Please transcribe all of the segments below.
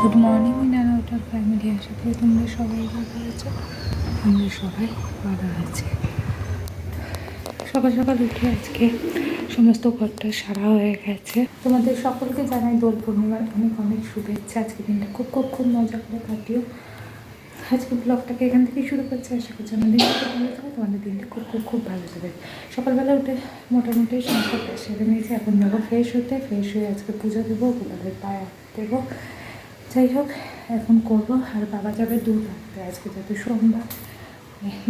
Good morning নানা ওটা family আশা করি তোমরা সবাই ভালো আছো। আমরা সবাই ভালো আছি। সকাল সকাল উঠে আজকে সমস্ত ঘরটা সারা হয়ে গেছে। তোমাদের সকলকে জানাই দোল পূর্ণিমার অনেক অনেক শুভেচ্ছা। আজকে দিনটা খুব খুব খুব মজা করে কাটিও। আজকে ব্লগটাকে এখান থেকেই শুরু করছি। আশা করছি আমাদের দিনটা ভালো থাকে তোমাদের দিনটা খুব খুব খুব ভালো যাবে। সকালবেলা উঠে মোটামুটি সমস্ত সেরে নিয়েছি। এখন যাব ফ্রেশ হতে। ফ্রেশ হয়ে আজকে পুজো দেবো গোপালের পায়ে দেবো। যাই হোক, এখন করব। আর বাবা যাবে দুধ আনতে। আজকে যাতে সোমবার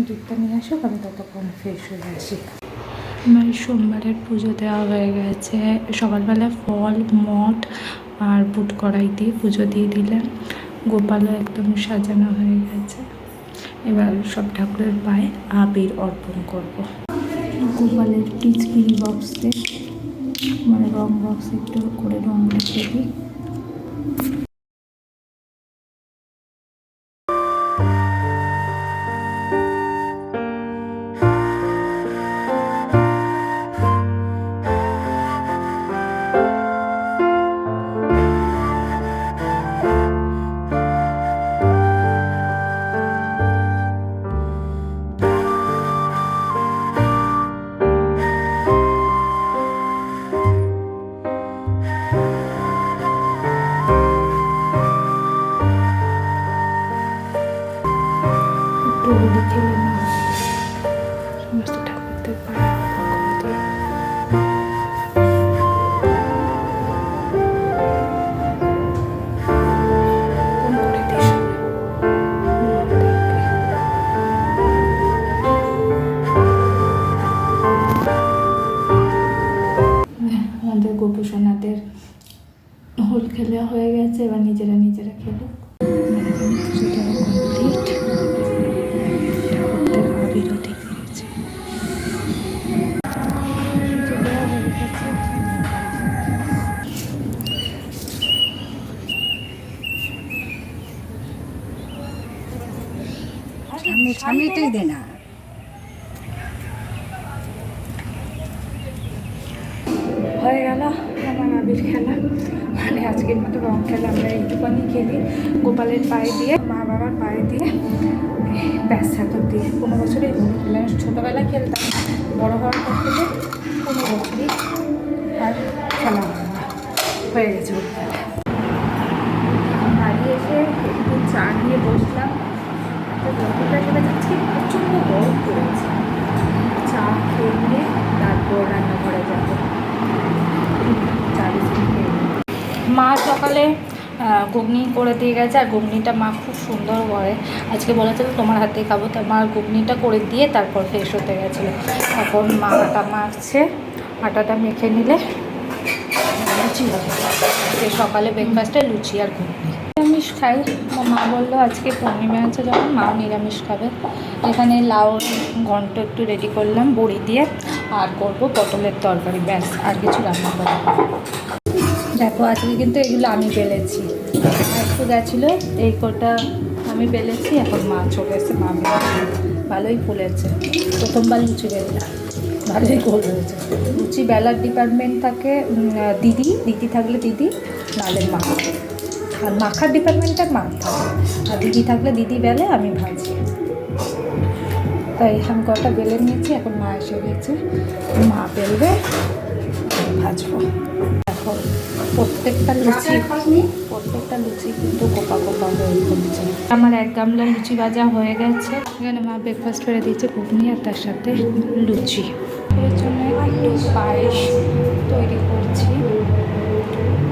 দুধটা নিয়ে আসুক, আমি ততক্ষণ ফ্রেশ হয়ে আসি। আমার সোমবারের পুজো দেওয়া হয়ে গেছে। সকালবেলা ফল মঠ আর বুট কড়াই দিয়ে পুজো দিয়ে দিলেন গোপালও একদম সাজানো হয়ে গেছে। এবার সব ঠাকুরের পায়ে আবির অর্পণ করব। গোপালের টিচকিরি বক্স মানে রং বক্স একটু করে রং লিখে হোল খেলা হয়ে গেছে এবার নিজেরা নিজেরা খেলো হয়ে সামনেটাই দে না। হয়ে গেল আমার আবির খেলা। মানে আজকের মতো রং খেলে আমরা এইটুখানি খেলি গোপালের পায়ে দিয়ে, মা বাবার পায়ে দিয়ে, ব্যাস এত দিয়ে। কোনো বছরই হোলি খেলে আমি ছোটোবেলায় খেলতাম, বড় হওয়ার পর থেকে কোনো বছরই আর খেলা হয় গেছে বাড়ি এসে একটু চা নিয়ে বসলাম। তো গল্পটা খেলে যাচ্ছি, প্রচণ্ড গরম পড়েছে। চা খেয়ে নিয়ে তারপর রান্নাঘরে যাব চা বিস্কুট খেয়ে নিই। মা সকালে ঘুগনি করে দিয়ে গেছে, আর ঘুগনিটা মা খুব সুন্দর করে। আজকে বলেছিল তোমার হাতে খাব, তা মা ঘুগনিটা করে দিয়ে তারপর ফ্রেশ হতে গেছিল। এখন মা আটা মাখছে, আটাটা মেখে নিলে লুচি হবে। সকালে ব্রেকফাস্টে লুচি আর ঘুগনি। নিরামিষ খাই। আমার মা বলল, আজকে পূর্ণিমা আছে যখন, মাও নিরামিষ খাবে। এখানে লাউ ঘন্ট একটু রেডি করলাম, বড়ি দিয়ে, আর করব পটলের তরকারি, ব্যাস, আর কিছু রান্না করব। দেখো, আজকে কিন্তু এগুলো আমি আর একটু গেছিল, এই কটা আমি বেলেছি, এখন মা চলে এসে মা ভালোই ফুলেছে। প্রথমবার লুচি বেললাম। ভালোই গোল হয়েছে। লুচি বেলার ডিপার্টমেন্ট থাকে দিদি দিদি থাকলে দিদি, নাহলে মা। আর মাখার ডিপার্টমেন্টটা মা থাকে। আর দিদি থাকলে দিদি বেলে, আমি ভাজি। তাই আমি কটা বেলে নিয়েছি, এখন মা এসে গেছে। মা বেলবে, ভাজবো। দেখো প্রত্যেকটা লুচি প্রত্যেকটা লুচি কিন্তু কোপা কোপা হয়ে পড়ছে আমার এক গামলা লুচি ভাজা হয়ে গেছে। এখানে মা ব্রেকফাস্ট করে দিয়েছে ঘুগনি আর তার সাথে লুচি। এর জন্য একটু পায়েস তৈরি করছি।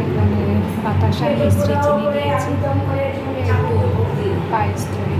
এখানে বাতাসা মিস্ত্রি চিনি নিয়েছি একটু পায়েস তৈরি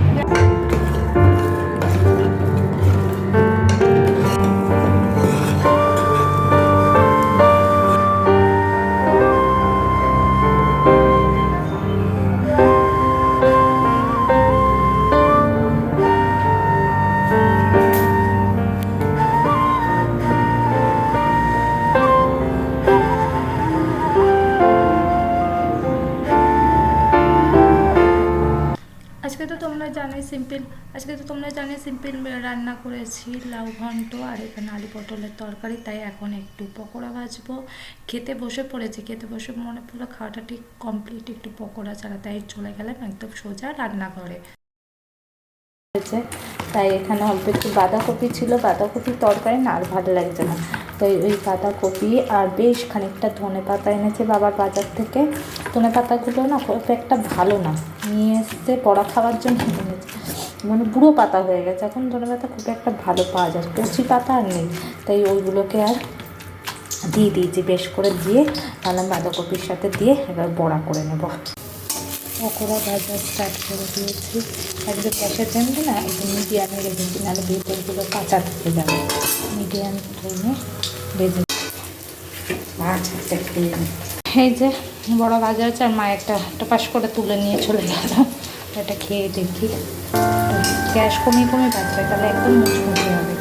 আজকে তো তোমরা জানোই সিম্পল, আজকে তো তোমরা জানে সিম্পল রান্না করেছি লাউ ঘন্ট আর এখানে আলু পটলের তরকারি, তাই এখন একটু পকোড়া ভাজবো। খেতে বসে পড়েছি, খেতে বসে মনে পড়ল খাওয়াটা ঠিক কমপ্লিট একটু পকোড়া ছাড়া, তাই চলে গেলাম একদম সোজা রান্নাঘরে। তাই এখানে অল্প একটু বাঁধাকপি ছিল বাঁধাকপির তরকারি না আর ভালো লাগছে না। তাই ওই বাঁধাকপি আর বেশ খানিকটা ধনে পাতা এনেছে বাবার বাজার থেকে। ধনে পাতাগুলো না খুব একটা ভালো না। নিয়ে এসছে বড়া খাওয়ার জন্য এনেছে। মানে বুড়ো পাতা হয়ে গেছে। এখন ধনে পাতা খুব একটা ভালো পাওয়া যায় কচি পাতা আর নেই। তাই ওইগুলোকে আর দিয়ে দিয়েছি বেশ করে দিয়ে। তাহলে বাঁধাকপির সাথে দিয়ে এবার বড়া করে নেব। পকোড়া ভাজা স্টার্ট করে দিয়েছি। একদম গ্যাসের ফ্লেমটা না একদম মিডিয়ামে রেখেছি নাহলে ভেতরগুলো কাঁচা থেকে যাবে। মিডিয়াম ফ্লেমে ভেজে এই যে বড় ভাজা আছে আর মা একটা টপাস করে তুলে নিয়ে চলে গেল। এটা খেয়ে দেখি। গ্যাস কমিয়ে কমিয়ে বাজবে তাহলে একদম মুচমুচে হবে।